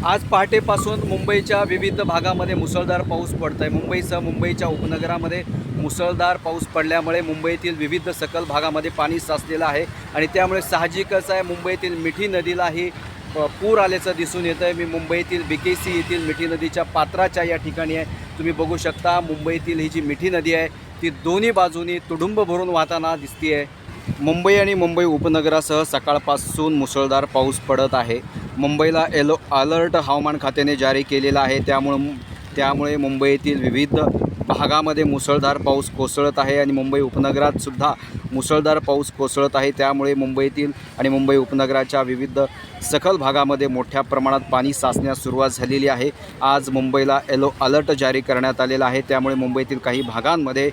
आज पहाटेपासून मुंबईच्या विविध भागामध्ये मुसळधार पाऊस पडत आहे मुंबईसह मुंबईच्या उपनगरामध्ये मुसळधार पाऊस पडल्यामुळे मुंबईतील विविध सकल भागामध्ये पाणी साचलेलं आहे आणि त्यामुळे साहजिकच आहे मुंबईतील मिठी नदीलाही पूर आल्याचं दिसून येतं आहे मी मुंबईतील बीकेसी येथील मिठी नदीच्या पात्राच्या या ठिकाणी आहे. तुम्ही बघू शकता मुंबईतील ही जी मिठी नदी आहे ती दोन्ही बाजूनी तुडुंब भरून वाहताना दिसते आहे मुंबई आणि मुंबई उपनगरासह सकाळपासून मुसळधार पाऊस पडत आहे. मुंबईला एलो अलर्ट हवामान खात्याने जारी केलेला आहे. त्यामुळं त्यामुळे मुंबईतील विविध भागामध्ये मुसळधार पाऊस कोसळत आहे आणि मुंबई उपनगरात सुद्धा मुसळधार पाऊस कोसळत आहे. त्यामुळे मुंबईतील आणि मुंबई उपनगराच्या विविध सखल भागामध्ये मोठ्या प्रमाणात पाणी साचण्यास सुरुवात झालेली आहे. आज मुंबईला येलो अलर्ट जारी करण्यात आलेला आहे. त्यामुळे मुंबईतील काही भागांमध्ये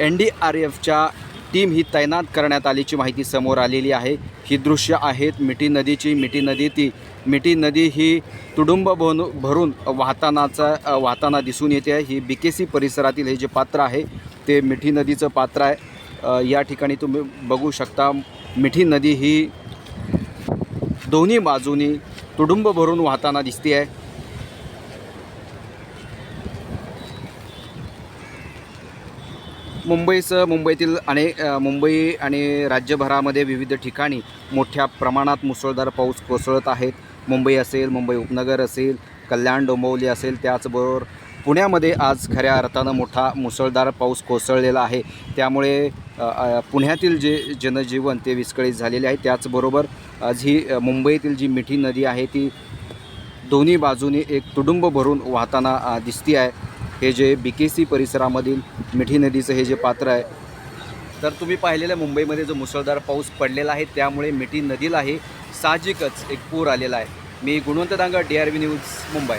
एन डी आर एफच्या टीम ही तैनात करण्यात आल्याची माहिती समोर आलेली आहे. ही दृश्य आहेत मिठी नदीची. मिठी नदी ती मिठी नदी ही तुडुंब भरून भरून वाहतानाचा वाहताना दिसून येते. आहे ही बी परिसरातील हे जे पात्र आहे ते मिठी नदीचं पात्र आहे. या ठिकाणी तुम्ही बघू शकता मिठी नदी ही दोन्ही बाजूनी तुडुंब भरून वाहताना दिसते आहे. मुंबईसह मुंबईतील अनेक मुंबई आणि राज्यभरामध्ये विविध ठिकाणी मोठ्या प्रमाणात मुसळधार पाऊस कोसळत आहेत. मुंबई असेल मुंबई उपनगर असेल कल्याण डोंबिवली असेल त्याचबरोबर पुण्यामध्ये आज खऱ्या अर्थानं मोठा मुसळधार पाऊस कोसळलेला आहे. त्यामुळे पुण्यातील जे जनजीवन ते विस्कळीत झालेले आहे. त्याचबरोबर आज ही मुंबईतील जी मिठी नदी आहे ती दोन्ही बाजूनी एक तुडुंब भरून वाहताना दिसती आहे. हे जे बी के सी परिसरामधील मिठी नदीचं हे जे पात्र आहे तर तुम्ही पाहिलेलं मुंबईमध्ये जो मुसळधार पाऊस पडलेला आहे त्यामुळे मिठी नदीलाही साहजिकच एक पूर आलेला आहे. मी Gunwant Danga D R V news Mumbai.